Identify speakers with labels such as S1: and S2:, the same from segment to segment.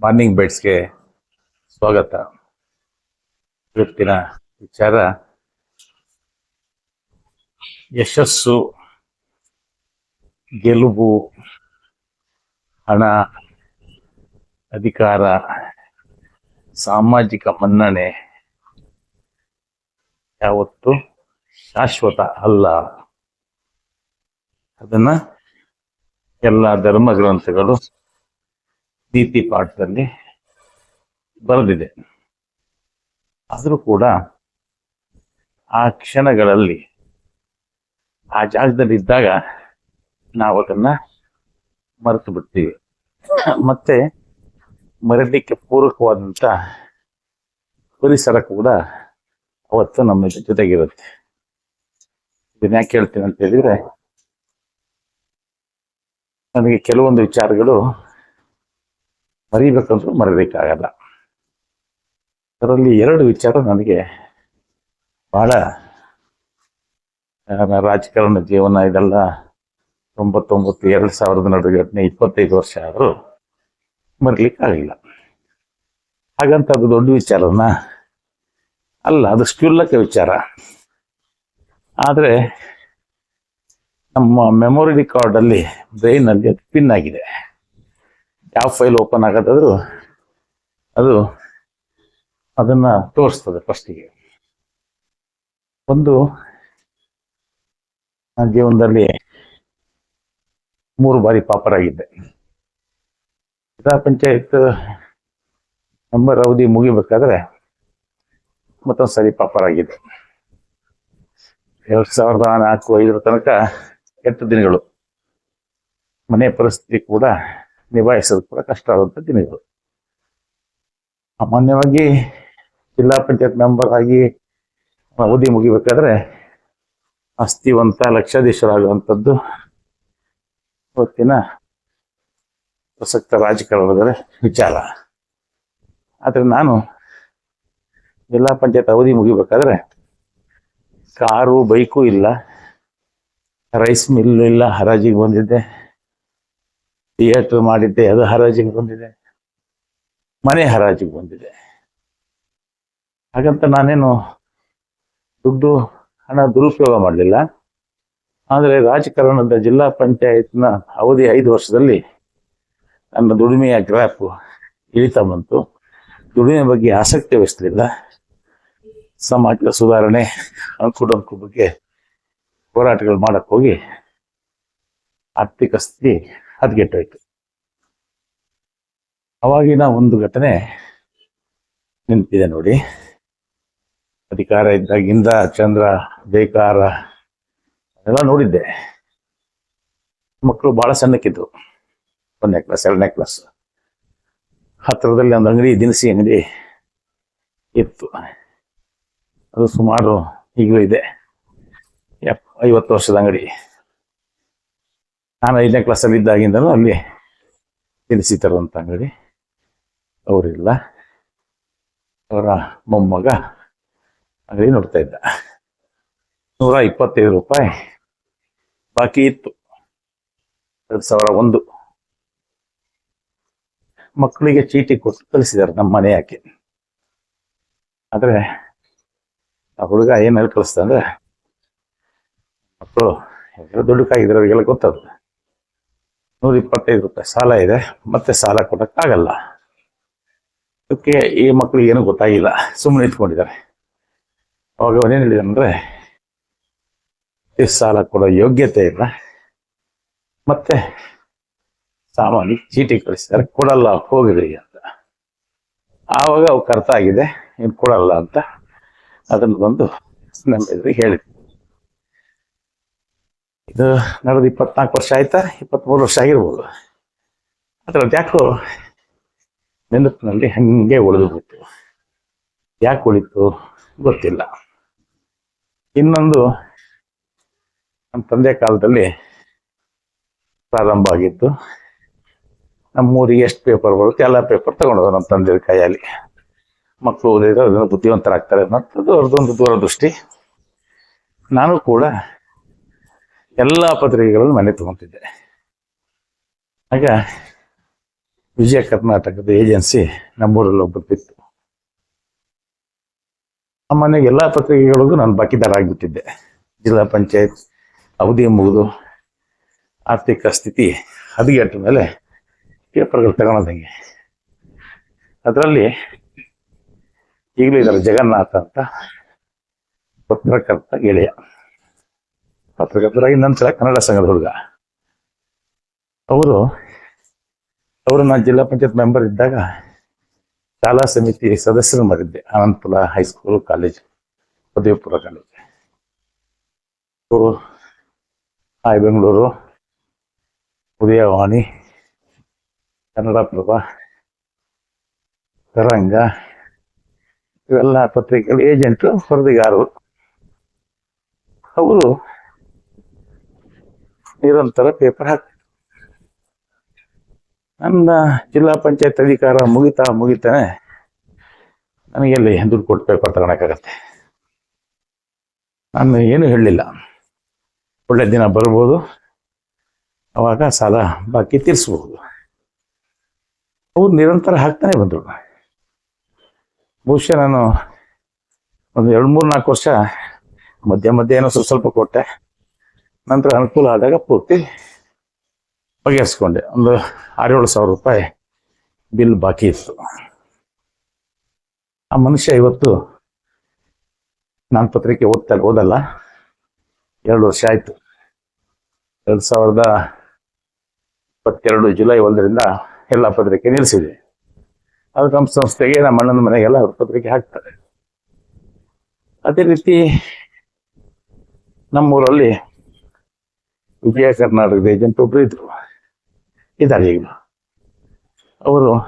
S1: Morning ಬೆಡ್ಸ್ಗೆ ಸ್ವಾಗತ. ಇವತ್ತಿನ ವಿಚಾರ. ಯಶಸ್ಸು, ಗೆಲುವು, ಹಣ, ಅಧಿಕಾರ, ಸಾಮಾಜಿಕ ಮನ್ನಣೆ ಯಾವತ್ತು ಶಾಶ್ವತ ಅಲ್ಲ. ಅದನ್ನ ಎಲ್ಲ ಧರ್ಮ ಗ್ರಂಥಗಳು ನೀತಿ ಪಾಠದಲ್ಲಿ ಬರೆದಿದೆ. ಆದರೂ ಕೂಡ ಆ ಕ್ಷಣಗಳಲ್ಲಿ, ಆ ಜಾಗದಲ್ಲಿ ಇದ್ದಾಗ ನಾವು ಅದನ್ನ ಮರೆತು ಬಿಡ್ತೀವಿ. ಮತ್ತೆ ಮರಲಿಕ್ಕೆ ಪೂರಕವಾದಂತ ಪರಿಸರ ಕೂಡ ಅವತ್ತು ನಮ್ಮ ಜೊತೆಗಿರುತ್ತೆ. ಇದನ್ನ ಯಾಕೆ ಹೇಳ್ತೀನಿ ಅಂತ ಹೇಳಿದ್ರೆ, ನನಗೆ ಕೆಲವೊಂದು ವಿಚಾರಗಳು ಮರಿಬೇಕಂದ್ರೂ ಮರಿಬೇಕಾಗಲ್ಲ. ಅದರಲ್ಲಿ ಎರಡು ವಿಚಾರ ನನಗೆ ಬಹಳ ರಾಜಕಾರಣ ಜೀವನ ಇದೆಲ್ಲ ತೊಂಬತ್ತೊಂಬತ್ತು, ಎರಡು ಸಾವಿರದ ನಡುವೆ ಇಪ್ಪತ್ತೈದು ವರ್ಷ ಆದರೂ ಮರಿಲಿಕ್ಕಾಗಲಿಲ್ಲ. ಹಾಗಂತ ಅದು ದೊಡ್ಡ ವಿಚಾರನ? ಅಲ್ಲ, ಅದು ಕ್ಷುಲ್ಲಕ ವಿಚಾರ. ಆದರೆ ನಮ್ಮ ಮೆಮೊರಿ ರಿಕಾರ್ಡಲ್ಲಿ ಬ್ರೈನಲ್ಲಿ ಅದು ಪಿನ್ ಆಗಿದೆ. ಯಾವ ಫೈಲ್ ಓಪನ್ ಆಗತ್ತದು ಅದು ಅದನ್ನ ತೋರಿಸ್ತದೆ ಫಸ್ಟಿಗೆ ಒಂದು ನನ್ನ ಜೀವನದಲ್ಲಿ ಮೂರು ಬಾರಿ ಪಾಪರ್ ಆಗಿದ್ದೆ ಜಿಲ್ಲಾ ಪಂಚಾಯತ್ ನಂಬರ್ ಅವಧಿ ಮುಗಿಬೇಕಾದ್ರೆ ಮತ್ತೊಂದು ಸರಿ ಪಾಪರ್ ಆಗಿದೆ. ಎರಡ್ ಸಾವಿರದ ನಾಲ್ಕು ಐದರ ತನಕ ಕೆಟ್ಟ ದಿನಗಳು. ಮನೆ ಪರಿಸ್ಥಿತಿ ಕೂಡ ನಿಭಾಯಿಸೋದು ಕೂಡ ಕಷ್ಟ ಆದಂಥ ದಿನಗಳು. ಸಾಮಾನ್ಯವಾಗಿ ಜಿಲ್ಲಾ ಪಂಚಾಯತ್ ಮೆಂಬರ್ ಆಗಿ ಅವಧಿ ಮುಗಿಬೇಕಾದ್ರೆ ಆಸ್ತಿವಂತ ಲಕ್ಷಾಧೀಶರಾಗುವಂಥದ್ದು ಇವತ್ತಿನ ಪ್ರಸಕ್ತ ರಾಜಕಾರಣದ ವಿಚಾರ. ಆದರೆ ನಾನು ಜಿಲ್ಲಾ ಪಂಚಾಯತ್ ಅವಧಿ ಮುಗಿಬೇಕಾದ್ರೆ ಕಾರು, ಬೈಕು ಇಲ್ಲ, ರೈಸ್ ಮಿಲ್ಲು ಇಲ್ಲ, ಹರಾಜಿಗೆ ಬಂದಿದ್ದೆ. ಥಿಯೇಟರ್ ಮಾಡಿದ್ದೆ, ಅದು ಹರಾಜಿಗೆ ಬಂದಿದೆ. ಮನೆ ಹರಾಜಿಗೆ ಬಂದಿದೆ. ಹಾಗಂತ ನಾನೇನು ದುಡ್ಡು, ಹಣ ದುರುಪಯೋಗ ಮಾಡಲಿಲ್ಲ. ಆದರೆ ರಾಜಕಾರಣದ ಜಿಲ್ಲಾ ಪಂಚಾಯತ್ನ ಅವಧಿ ಐದು ವರ್ಷದಲ್ಲಿ ನನ್ನ ದುಡಿಮೆಯ ಗ್ರಾಫ್ ಇಳಿತಾ ಬಂತು. ದುಡಿಮೆ ಬಗ್ಗೆ ಆಸಕ್ತಿ ವಹಿಸಲಿಲ್ಲ ಸಮಾಜದ ಸುಧಾರಣೆ ಅಂಕು ಬಗ್ಗೆ ಹೋರಾಟಗಳು ಮಾಡೋಕ್ಕೋಗಿ ಆರ್ಥಿಕ ಸ್ಥಿತಿ ಹದಗೆಟ್ಟೋಯ್ತು ಅವಾಗಿನ ಒಂದು ಘಟನೆ ನಿಂತಿದೆ ನೋಡಿ. ಅಧಿಕಾರ ಇದ್ದಾಗಿಂದ ಚಂದ್ರ, ಬೇಕಾರ ಎಲ್ಲ ನೋಡಿದ್ದೆ. ಮಕ್ಕಳು ಬಹಳ ಸಣ್ಣಕ್ಕಿದ್ರು. ಒಂದನೇ ಕ್ಲಾಸ್ ಎರಡನೇ ಕ್ಲಾಸ್ ಹತ್ತಿರದಲ್ಲಿ ಒಂದು ಅಂಗಡಿ, ದಿನಸಿ ಅಂಗಡಿ ಇತ್ತು. ಅದು ಸುಮಾರು ಈಗಲೂ ಇದೆ. ಎಪ್ ಐವತ್ತು ವರ್ಷದ ಅಂಗಡಿ. ನಾನು ಐದನೇ ಕ್ಲಾಸಲ್ಲಿ ಇದ್ದಾಗಿಂದಲೂ ಅಲ್ಲಿ ತಿಳಿಸಿ ತರುವಂಥ ಅಂಗಡಿ ಅವರಿಲ್ಲ. ಅವರ ಮೊಮ್ಮಗ ಅಂಗಡಿ ನೋಡ್ತಾ ಇದ್ದ. ನೂರ ಇಪ್ಪತ್ತೈದು ರೂಪಾಯಿ ಬಾಕಿ ಇತ್ತು. ಎರಡು ಸಾವಿರ ಒಂದು. ಮಕ್ಕಳಿಗೆ ಚೀಟಿ ಕೊಟ್ಟು ಕಳಿಸಿದ್ದಾರೆ ನಮ್ಮ ಮನೆ ಯಾಕೆ. ಆದರೆ ಆ ಹುಡುಗ ಏನ್ ಹೇಳಿ ಕಳಿಸ್ದ ಅಂದ್ರೆ, ಮಕ್ಕಳು ಎಲ್ಲ ದುಡ್ಡಕ್ಕಾಗಿದ್ರೆ ಅವರಿಗೆಲ್ಲ ಗೊತ್ತದು. ನೂರ ಇಪ್ಪತ್ತೈದು ರೂಪಾಯಿ ಸಾಲ ಇದೆ, ಮತ್ತೆ ಸಾಲ ಕೊಡಕ್ಕಾಗಲ್ಲ. ಅದಕ್ಕೆ ಈ ಮಕ್ಕಳಿಗೆ ಏನೂ ಗೊತ್ತಾಗಿಲ್ಲ ಸುಮ್ಮನೆ ಇಟ್ಕೊಂಡಿದ್ದಾರೆ ಅವಾಗ ಅವನೇನು ಹೇಳಿದಾನಂದರೆ ಈ ಸಾಲ ಕೊಡೋ ಯೋಗ್ಯತೆ ಇಲ್ಲ, ಮತ್ತೆ ಸಾಮಾನ್ಯ ಚೀಟಿ ಕಳಿಸಿದ್ದಾರೆ, ಕೊಡಲ್ಲ, ಹೋಗಿರಿ ಅಂತ. ಆವಾಗ ಅವಕ್ಕೆ ಕರ್ತ ಆಗಿದೆ ಕೊಡಲ್ಲ ಅಂತ ಅದನ್ನು ಬಂದು ನಮ್ಮ ಎದುರಿಗೆ ಹೇಳಿದ್ವಿ ಇದು ನಡೆದು ಇಪ್ಪತ್ನಾಲ್ಕು ವರ್ಷ ಆಯ್ತಾ? ಇಪ್ಪತ್ಮೂರು ವರ್ಷ ಆಗಿರ್ಬೋದು. ಅದ್ರಲ್ಲಿ ಯಾಕೋ ನೆನಪಿನಲ್ಲಿ ಹಂಗೆ ಉಳಿದು ಬಿಟ್ಟು ಯಾಕೆ ಉಳಿತು? ಗೊತ್ತಿಲ್ಲ. ಇನ್ನೊಂದು ನಮ್ಮ ತಂದೆ ಕಾಲದಲ್ಲಿ ಪ್ರಾರಂಭ ಆಗಿತ್ತು. ನಮ್ಮೂರಿಗೆ ಎಷ್ಟು ಪೇಪರ್ ಬರುತ್ತೆ? ಎಲ್ಲ ಪೇಪರ್ ತಗೊಂಡೋದು ನಮ್ಮ ತಂದೆ ಕೈಯಲ್ಲಿ. ಮಕ್ಕಳು ಓದಿದ್ರೆ ಅದನ್ನು ಬುದ್ಧಿವಂತರಾಗ್ತಾರೆ ಅನ್ನೋದು ಅವ್ರದ್ದೊಂದು ದೂರದೃಷ್ಟಿ. ನಾನು ಕೂಡ ಎಲ್ಲ ಪತ್ರಿಕೆಗಳನ್ನು ಮನೆ ತಗೊತಿದ್ದೆ. ಆಗ ವಿಜಯ ಕರ್ನಾಟಕದ ಏಜೆನ್ಸಿ ನಮ್ಮೂರಲ್ಲಿ ಒಬ್ಬರ್ತಿತ್ತು ಆ ಮನೆಗೆ ಎಲ್ಲ ಪತ್ರಿಕೆಗಳಿಗೂ ನಾನು ಬಾಕಿದಾರ ಆಗಿಬಿಟ್ಟಿದ್ದೆ ಜಿಲ್ಲಾ ಪಂಚಾಯತ್, ಅವಧಿ ಮುಗಿದು, ಆರ್ಥಿಕ ಸ್ಥಿತಿ ಹದಗೆಟ್ಟ ಮೇಲೆ ಪೇಪರ್ಗಳು ತಗೊಳೋದಂಗೆ. ಅದರಲ್ಲಿ ಈಗಲೂ ಇದ್ದಾರೆ ಜಗನ್ನಾಥ ಅಂತ ಪತ್ರಕರ್ತ ಗೆಳೆಯ. ಪತ್ರಕರ್ತರಾಗಿ ನಂತರ ಕನ್ನಡ ಸಂಘದ ಹುಡುಗ. ಅವರು ಅವರು ನಾನು ಜಿಲ್ಲಾ ಪಂಚಾಯತ್ ಮೆಂಬರ್ ಇದ್ದಾಗ ಶಾಲಾ ಸಮಿತಿ ಸದಸ್ಯರು ಮಾಡಿದ್ದೆ, ಅನಂತಪುರ ಹೈಸ್ಕೂಲ್, ಕಾಲೇಜ್ ಪೂರ್ವ ಕಾಲೇಜ್. ಅವರು ಹಾಯ್ ಬೆಂಗಳೂರು ಉದಯವಾಣಿ, ಕನ್ನಡಪ್ರಭ, ತರಂಗ, ಇವೆಲ್ಲ ಪತ್ರಿಕೆಗಳ, ಏಜೆಂಟು, ವರದಿಗಾರರು. ಅವರು ನಿರಂತರ ಪೇಪರ್ ಹಾಕ್ತಿದ್ರು ನನ್ನ ಜಿಲ್ಲಾ ಪಂಚಾಯತ್ ಅಧಿಕಾರ ಮುಗಿತಾ ಮುಗಿತಾನೆ. ನನಗೆ ಎಲ್ಲಿ ದುಡ್ಡು ಕೊಟ್ಟು ಪೇಪರ್ ತಗೊಳಕ್ಕಾಗತ್ತೆ ನಾನು ಏನು ಹೇಳಲಿಲ್ಲ. ಒಳ್ಳೆ ದಿನ ಬರ್ಬೋದು. ಅವಾಗ ಸಾಲ ಬಾಕಿ ತೀರಿಸ್ಬೋದು. ಅವ್ರು ನಿರಂತರ ಹಾಕ್ತಾನೆ ಬಂದರು. ಬಹುಶಃ ನಾನು ಒಂದು ಎರಡು ಮೂರು ನಾಲ್ಕು ವರ್ಷ ಮಧ್ಯ ಮಧ್ಯ ಏನೋ ಸ್ವಲ್ಪ ಸ್ವಲ್ಪ ಕೊಟ್ಟೆ. ನಂತರ ಅನುಕೂಲ ಆದಾಗ ಪೂರ್ತಿ ಬಗೆಹರಿಸ್ಕೊಂಡೆ. ಒಂದು ಆರೇಳು ಸಾವಿರ ರೂಪಾಯಿ ಬಿಲ್ ಬಾಕಿ ಇತ್ತು. ಆ ಮನುಷ್ಯ ಇವತ್ತು ನಾನು ಪತ್ರಿಕೆ ಓದ್ತಾ ಓದಲ್ಲ, ಎರಡು ವರ್ಷ ಆಯಿತು. ಎರಡು ಸಾವಿರದ ಇಪ್ಪತ್ತೆರಡು ಜುಲೈ ಒಂದರಿಂದ ಎಲ್ಲ ಪತ್ರಿಕೆ ನಿಲ್ಲಿಸಿದೆ. ಅದು ನಮ್ಮ ಸಂಸ್ಥೆಗೆ, ನಮ್ಮ ಅಣ್ಣನ ಮನೆಗೆಲ್ಲ ಅವ್ರ ಪತ್ರಿಕೆ ಹಾಕ್ತಾರೆ. ಅದೇ ರೀತಿ ನಮ್ಮೂರಲ್ಲಿ ವಿಜಯ ಕರ್ನಾಟಕದ ಏಜೆಂಟ್ ಒಬ್ರು ಇದ್ರು. ಇದ್ದಾರೆ ಈಗ. ಅವರು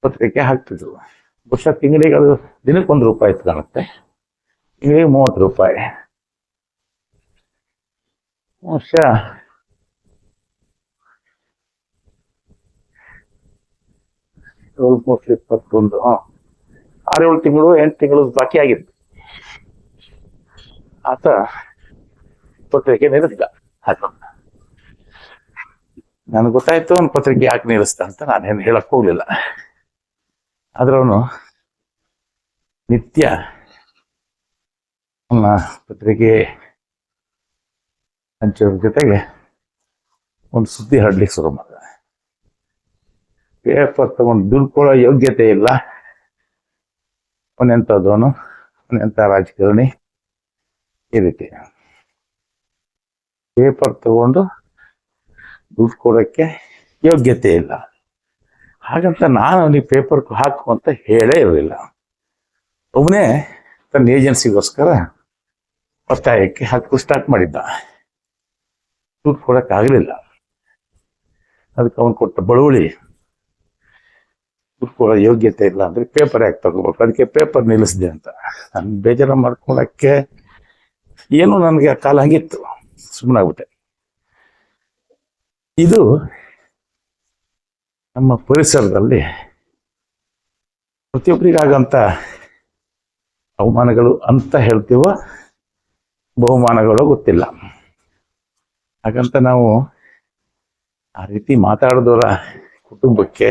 S1: ಪತ್ರಿಕೆ ಹಾಕ್ತಿದ್ರು. ಬಹುಶಃ ತಿಂಗಳಿಗೆ ಅದು ದಿನಕ್ಕೆ ಒಂದು ರೂಪಾಯಿ ಇತ್ತು ಕಾಣುತ್ತೆ. ತಿಂಗಳಿಗೆ ಮೂವತ್ತು ರೂಪಾಯಿ. ಬಹುಶಃ ಆಲ್ಮೋಸ್ಟ್ ಇಪ್ಪತ್ತೊಂದು. ಹಾಂ. ಆರೇಳು ತಿಂಗಳು ಎಂಟು ತಿಂಗಳು ಬಾಕಿ ಆಗಿತ್ತು. ಆತ ಪತ್ರಿಕೆ ನಿಲ್ಲಿಸಿದ. ಹಾಕೊಂಡು ನನಗೆ ಗೊತ್ತಾಯ್ತು ಅವ್ನ ಪತ್ರಿಕೆ ಯಾಕೆ ನಿಲ್ಲಿಸ್ದ ಅಂತ ನಾನೇನು ಹೇಳಕ್ ಹೋಗ್ಲಿಲ್ಲ. ಆದ್ರೆ ಅವನು ನಿತ್ಯ ಅವನ ಪತ್ರಿಕೆ ಹಂಚೋದ್ರ ಜೊತೆಗೆ ಒಂದು ಸುದ್ದಿ ಹರಡ್ಲಿಕ್ಕೆ ಶುರು ಮಾಡಿದ. ಪೇಪರ್ ತಗೊಂಡು ದುಡ್ಕೊಳ್ಳೋ ಯೋಗ್ಯತೆ ಇಲ್ಲ. ಅವನೆಂಥದ್ದವನು ಅವನೆಂಥ ರಾಜಕಾರಣಿ ಈ ರೀತಿ. ಪೇಪರ್ ತಗೊಂಡು ದುಡ್ಡು ಕೊಡೋಕ್ಕೆ ಯೋಗ್ಯತೆ ಇಲ್ಲ. ಹಾಗಂತ ನಾನು ಅವನಿಗೆ ಪೇಪರ್ ಹಾಕು ಅಂತ ಹೇಳೇ ಇರಲಿಲ್ಲ. ಒಬ್ಬನೇ ತನ್ನ ಏಜೆನ್ಸಿಗೋಸ್ಕರ ಒತ್ತಾಯಕ್ಕೆ ಹಾಕು ಸ್ಟಾರ್ಟ್ ಮಾಡಿದ್ದ. ದುಡ್ಡು ಕೊಡೋಕ್ಕಾಗಲಿಲ್ಲ ಅದಕ್ಕೆ ಅವನು ಕೊಟ್ಟ ಬಳುವಳಿ, ದುಡ್ಡು ಕೊಡೋ ಯೋಗ್ಯತೆ ಇಲ್ಲ ಅಂದರೆ ಪೇಪರ್ ಯಾಕೆ ತಗೋಬೇಕು? ಅದಕ್ಕೆ ಪೇಪರ್ ನಿಲ್ಲಿಸಿದೆ ಅಂತ. ನಾನು ಬೇಜಾರ ಮಾಡ್ಕೊಳಕ್ಕೆ ಏನು ನನಗೆ ಕಾಲ ಹಂಗಿತ್ತು. ಸುಮ್ಮನಾಗ್ಬಿಟ್ಟೆ. ಇದು ನಮ್ಮ ಪರಿಸರದಲ್ಲಿ ಪ್ರತಿಯೊಬ್ಬರಿಗಾಗಂಥ ಅವಮಾನಗಳು ಅಂತ ಹೇಳ್ತೀವೋ ಬಹುಮಾನಗಳು ಗೊತ್ತಿಲ್ಲ. ಹಾಗಂತ ನಾವು ಆ ರೀತಿ ಮಾತಾಡಿದವರ ಕುಟುಂಬಕ್ಕೆ,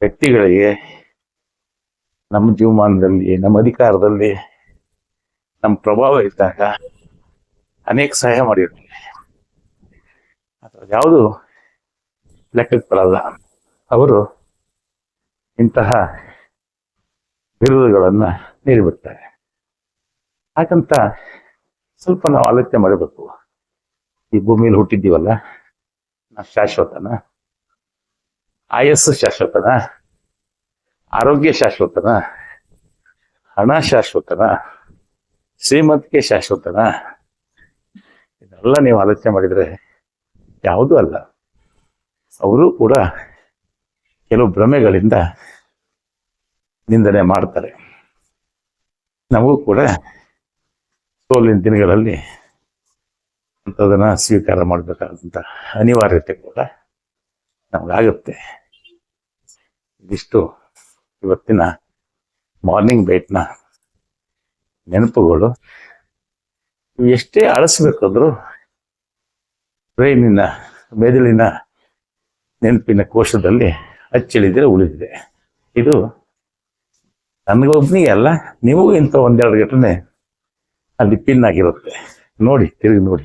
S1: ವ್ಯಕ್ತಿಗಳಿಗೆ, ನಮ್ಮ ಜೀವಮಾನದಲ್ಲಿ, ನಮ್ಮ ಅಧಿಕಾರದಲ್ಲಿ, ನಮ್ಮ ಪ್ರಭಾವ ಇದ್ದಾಗ ಅನೇಕ ಸಹಾಯ ಅಥವಾ ಯಾವುದು ಲೆಕ್ಕಕ್ಕೆ ಬರಲ್ಲ ಅವರು ಇಂತಹ ಬಿರುದುಗಳನ್ನ ನೀಡಿಬಿಡ್ತಾರೆ. ಹಾಗಂತ ಸ್ವಲ್ಪ ನಾವು ಆಲೋಚನೆ ಮಾಡಬೇಕು. ಈ ಭೂಮಿಯಲ್ಲಿ ಹುಟ್ಟಿದ್ದೀವಲ್ಲ, ನಾವು ಶಾಶ್ವತನ. ಆಯಸ್ಸು ಶಾಶ್ವತನ. ಆರೋಗ್ಯ ಶಾಶ್ವತನ. ಹಣ ಶಾಶ್ವತನ. ಶ್ರೀಮಂತಿಕೆ ಶಾಶ್ವತನ. ಇದೆಲ್ಲ ನೀವು ಆಲೋಚನೆ ಮಾಡಿದರೆ ಯಾವುದೂ ಅಲ್ಲ. ಅವರು ಕೂಡ ಕೆಲವು ಭ್ರಮೆಗಳಿಂದ ನಿಂದನೆ ಮಾಡ್ತಾರೆ. ನಮಗೂ ಕೂಡ ಸೋಲಿನ ದಿನಗಳಲ್ಲಿ ಅಂಥದನ್ನು ಸ್ವೀಕಾರ ಮಾಡಬೇಕಾದಂಥ ಅನಿವಾರ್ಯತೆ ಕೂಡ ನಮಗಾಗುತ್ತೆ. ಇದಿಷ್ಟು ಇವತ್ತಿನ ಮಾರ್ನಿಂಗ್ ಬೈಟ್ನ ನೆನಪುಗಳು. ಎಷ್ಟೇ ಅಳಸಬೇಕಾದ್ರು ಬ್ರೈನಿನ ಮೆದುಳಿನ ನೆನಪಿನ ಕೋಶದಲ್ಲಿ ಅಚ್ಚಿಳಿದ್ರೆ ಉಳಿದಿದೆ. ಇದು ನನಗೊಬ್ಬನಿಗೆ ಅಲ್ಲ, ನಿಮಗೂ ಇಂಥ ಒಂದೆರಡು ಘಟನೆ ಅಲ್ಲಿ ಪಿನ್ ಆಗಿರುತ್ತೆ ನೋಡಿ, ತಿರುಗಿ ನೋಡಿ.